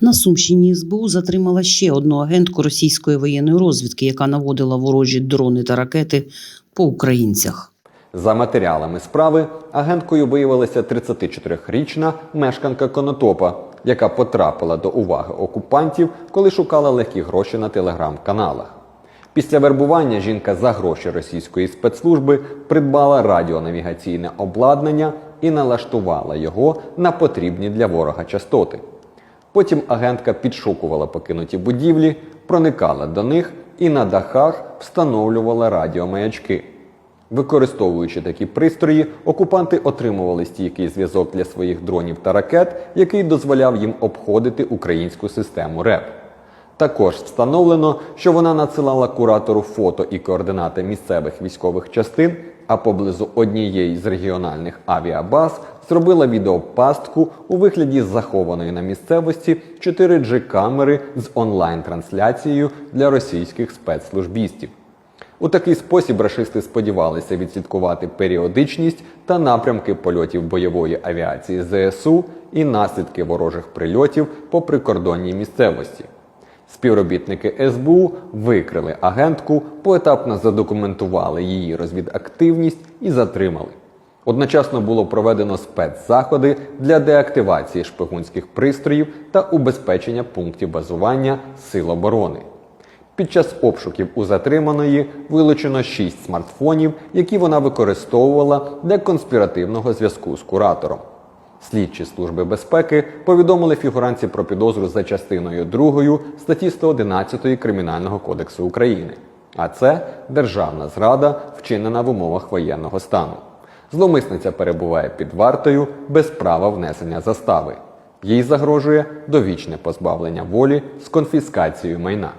На Сумщині СБУ затримала ще одну агентку російської воєнної розвідки, яка наводила ворожі дрони та ракети по українцях. За матеріалами справи агенткою виявилася 34-річна мешканка Конотопа, яка потрапила до уваги окупантів, коли шукала легкі гроші на телеграм-каналах. Після вербування жінка за гроші російської спецслужби придбала радіонавігаційне обладнання і налаштувала його на потрібні для ворога частоти. Потім агентка підшукувала покинуті будівлі, проникала до них і на дахах встановлювала радіомаячки. Використовуючи такі пристрої, окупанти отримували стійкий зв'язок для своїх дронів та ракет, який дозволяв їм обходити українську систему РЕП. Також встановлено, що вона надсилала куратору фото і координати місцевих військових частин, а поблизу однієї з регіональних авіабаз зробила відеопастку у вигляді захованої на місцевості 4G камери з онлайн-трансляцією для російських спецслужбістів. У такий спосіб рашисти сподівалися відслідкувати періодичність та напрямки польотів бойової авіації ЗСУ і наслідки ворожих прильотів по прикордонній місцевості. Співробітники СБУ викрили агентку, поетапно задокументували її розвідактивність і затримали. Одночасно було проведено спецзаходи для деактивації шпигунських пристроїв та убезпечення пунктів базування сил оборони. Під час обшуків у затриманої вилучено 6 смартфонів, які вона використовувала для конспіративного зв'язку з куратором. Слідчі служби безпеки повідомили фігуранці про підозру за частиною 2 статті 111 Кримінального кодексу України. А це державна зрада, вчинена в умовах воєнного стану. Зломисниця перебуває під вартою без права внесення застави. Їй загрожує довічне позбавлення волі з конфіскацією майна.